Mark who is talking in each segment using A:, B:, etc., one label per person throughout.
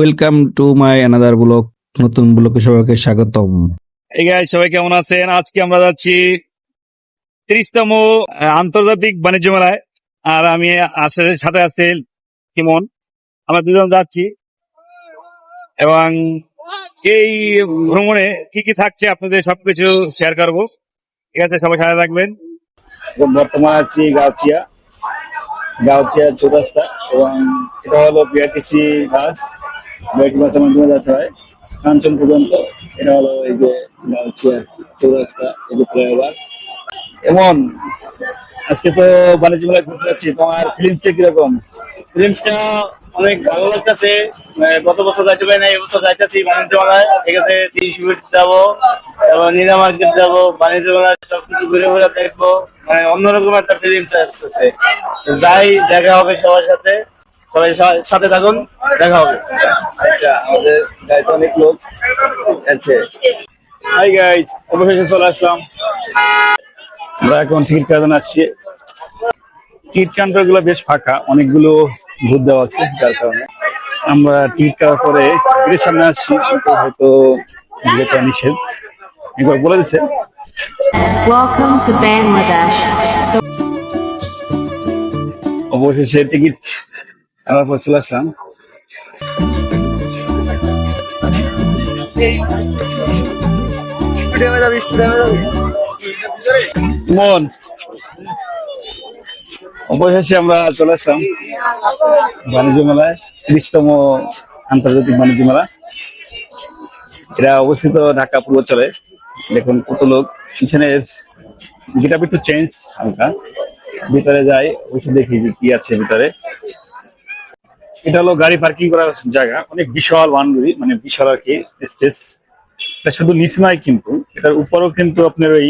A: Welcome to my another blog নতুন ব্লগে সবাইকে স্বাগতম।
B: এই গাই সবাই কেমন আছেন? আজকে আমরা যাচ্ছি তিরিশতম আন্তর্জাতিক বাণিজ্য মেলায়। আর আমি আসে সাথে আছে কিমন আমরা দুজন যাচ্ছি। এবং এই ভ্রমণে কি কি থাকছে আপনাদের সবকিছু শেয়ার করব। ঠিক আছে সবাই সাথে থাকবেন।
C: বর্তমান আছি গাউচিয়া গাউচিয়া চৌরাস্তা। এবং এটা হলো বিআরটিসি বাস বাসের মাধ্যমে যেতে হয়। কাঞ্চন পর্যন্ত। এটা হলো এই যে চৌরাস্তা, এই যে ফ্লাইওভার। এমন, আজকে তো বাণিজ্য মেলায় ঘুরতে যাচ্ছি। তোমার ফিল্মসটা কীরকম? ফিল্মসটা অনেক ভালো লাগতেছে। গত বছর যাইতে পারি না এবছর যাইতেছি বাণিজ্য মেলায়। ঠিক আছে, তিরিশ যাব, এবং নীলা মার্কেট যাব, বাণিজ্য মেলায় সবকিছু ঘুরে ঘুরে দেখব। মানে অন্যরকম একটা ফিলিংস আসতেছে। যাই, দেখা হবে সবার সাথে। সবাই সা- সাথে থাকুন দেখা হবে। আচ্ছা আমাদের গাড়িতে অনেক লোক আছে। হাই গাইস অবশেষে চলে আসলাম। আমরা এখন টিকিট কাটানো আসছি। টিকিট কাউন্টারগুলো বেশ ফাঁকা অনেকগুলো ভূত দেওয়া আছে যার কারণে। আমরা টিকিট কাটার পরে টিকিটের সামনে আসছি হয়তো নিষেধ। একবার বলে দিচ্ছে
D: Welcome to Bangladesh.
C: অবশেষে টিকিট আমার পর চলে আসলাম। মন। অবশেষে আমরা চলে আসলাম বাণিজ্য মেলায় ত্রিশতম আন্তর্জাতিক বাণিজ্য মেলা। এটা অবস্থিত ঢাকা পূর্বাঞ্চলে। দেখুন কত লোক। পিছনের যেটা একটু চেঞ্জ হালকা। ভিতরে যাই ওইসব দেখি কি আছে ভিতরে। এটা হলো গাড়ি পার্কিং করার জায়গা। অনেক বিশাল বাউন্ডারি মানে বিশাল আর কি স্পেস এটা শুধু নিচে নয় কিন্তু, এটার উপরেও কিন্তু আপনার ওই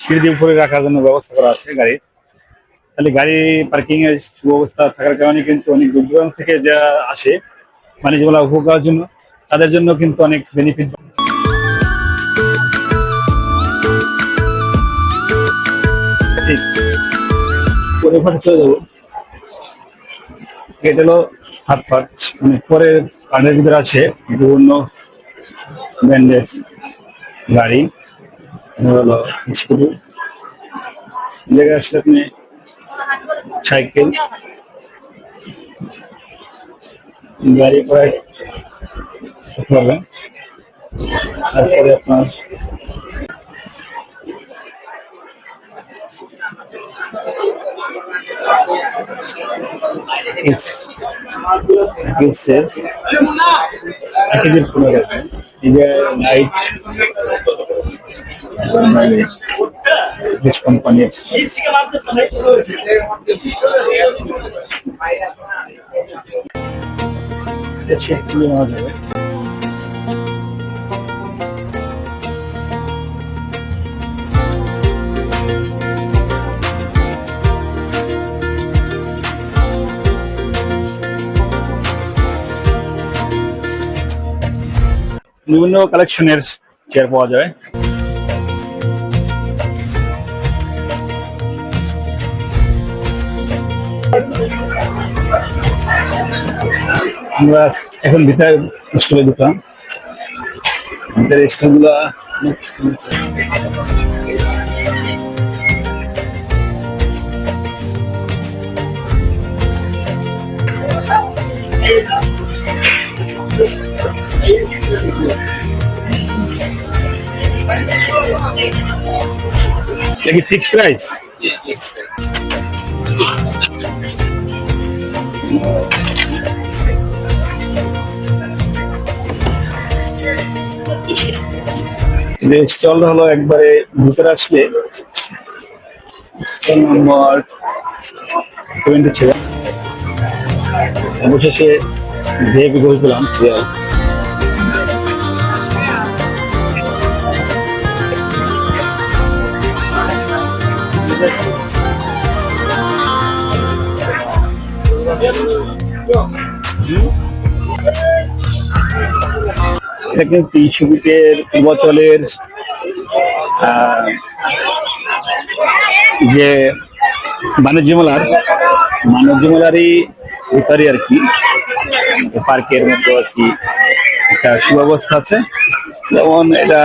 C: সিঁড়ি উপরে রাখার জন্য ব্যবস্থা করা আছে গাড়ির। তাহলে গাড়ি পার্কিং এর সুব্যবস্থা থাকার কারণে কিন্তু অনেক দূর দূরান্ত থেকে যা আসে মানে যেগুলো উপভোগ করার জন্য, তাদের জন্য কিন্তু অনেক বেনিফিট চলে যাব। এটা হলো হাত ফাট মানে পরে কার্ডের ভিতরে আছে, বিভিন্ন ব্র্যান্ডের গাড়ি, হলো স্কুটি। জায়গায় আসলে আপনি সাইকেল, গাড়ি করে পারবেন। তারপরে আপনার It's it's it. প্যাকেজের কোনো গেছে এই যে লাইট কোম্পানির নেওয়া যাবে বিভিন্ন কালেকশনের চেয়ার পাওয়া যায়। আমরা এখন ভিতরে স্কুলে ঢুকলাম ভিতরে স্কুলগুলো কি ফিক্স প্রাইস স্টল হলো একবারে ভিতরে আসলে। নম্বর টোয়েন্টি সেভেন অবশেষে ভিআইপি করে পেলাম সিরিয়াল এটা কিন্তু ফিটের পূর্বাচলের যে বাণিজ্য মেলার, বাণিজ্য মেলারই ভিতরে আর কি পার্কের মতো আর কি একটা সুব্যবস্থা আছে। যেমন এটা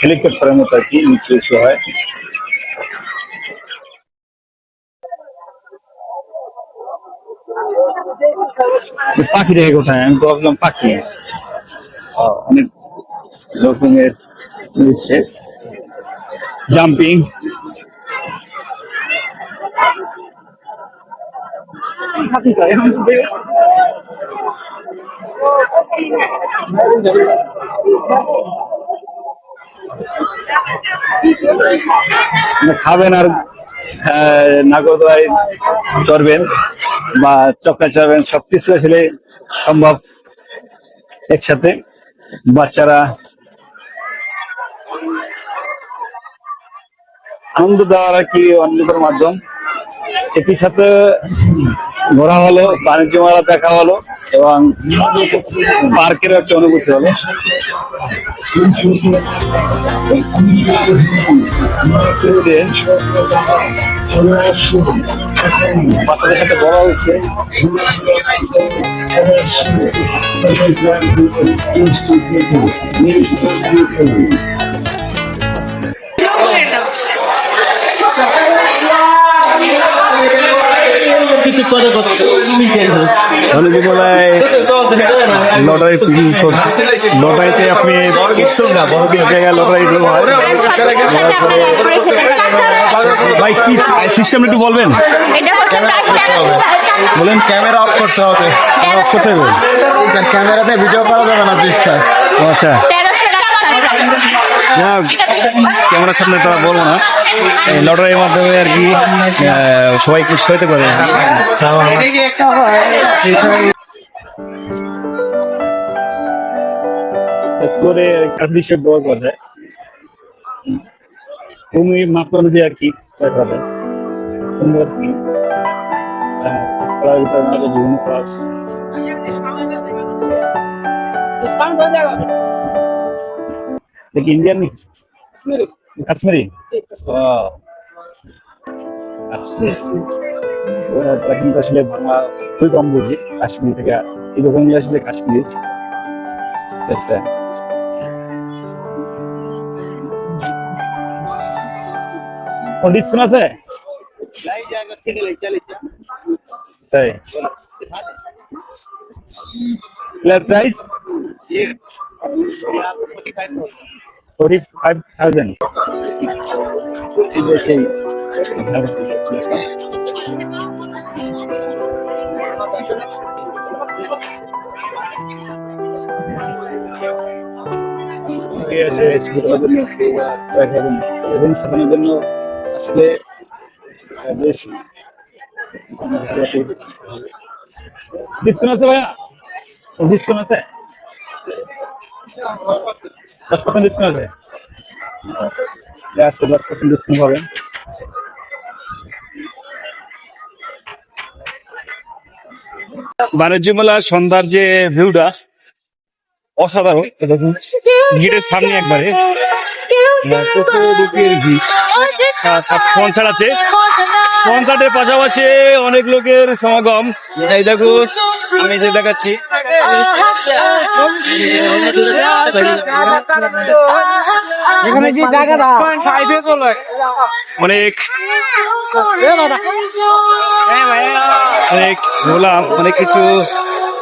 C: হেলিকপ্টারের মতো আর কি, নিচু হয়। পাখি দেখে কোথায়? আমি তো ভাবলাম পাখি। অনেক রকমের রয়েছে জাম্পিং। খাবেন আর আহ, নাগরদোলায় চড়বেন। বা চড়বেন সবকিছু আসলে সম্ভব একসাথে। বাচ্চারা আনন্দ দেওয়ার আর কি অন্যতম মাধ্যম। একই সাথে ঘোরা হলো, বাণিজ্য মেলা দেখা হলো এবং পার্কেরও একটা অনুভূতি হলো। বাচ্চাদের সাথে বলা হয়েছে।
A: মেলায় লটারি লটারিতে আপনি লটারি ভাই কি সিস্টেম একটু বলবেন বলেন
E: ক্যামেরা অফ করতে হবে।
A: অফ করতে হবে
E: স্যার ক্যামেরাতে ভিডিও করা যাবে না প্লিজ স্যার
A: আচ্ছা। না ক্যামেরার সামনে তারা বলব না। এই লটারির মাধ্যমে আর কি সবাই খুশি হইতে পারে
C: করে দেওয়া করে তুমি মাপ করে দিয়ে আর কি করা আর জীবন দেখি ইন্ডিয়ান কাশ্মীরি। ও আচ্ছা। কিন্তু আসলে বাংলা খুবই কম বুঝি কাশ্মীর থেকে দোকানগুলো আসলে কাশ্মীরি। আচ্ছা। ডিসকাউন্ট আছে? তাই? প্রাইস ফোর্টি ফাইভ থাউজেন্ড সাধারণের জন্য আসলে বেশ ডিসকাউন্ট আছে ভাইয়া? ডিসকাউন্ট আছে? দশ পার্সেন্ট ডিসকাউন্ট আছে? দশ পার্সেন্ট ডিসকাউন্ট পাবেন
B: বাণিজ্য মেলা সন্ধ্যার যে ভিউটা অসাধারণ। দেখুন গেটের সামনে একবারে। ভিড়। আহ, সব আছে কনসার্টের পাশাপাশি অনেক লোকের সমাগম। এই দেখুন আমি যে দেখাচ্ছি। অনেক অনেক ঘোলাম অনেক কিছু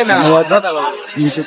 C: অনুবাদক ইউটিউব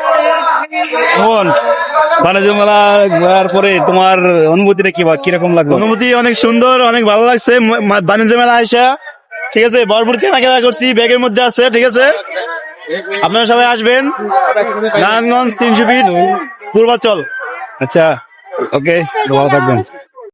C: মোহন বাণিজ্য মেলা ঘোরার পরে তোমার অনুভূতিটা কি বা কীরকম লাগল?
F: অনুভূতি অনেক সুন্দর অনেক ভালো লাগছে। বাণিজ্য মেলা আইসা ঠিক আছে? ভরপুর কেনাকাটা করছি ব্যাগের মধ্যে আছে ঠিক আছে? আপনারা সবাই আসবেন। নারায়ণগঞ্জ তিনশো ফিট পূর্বাচল।
C: আচ্ছা ওকে ভালো থাকবেন।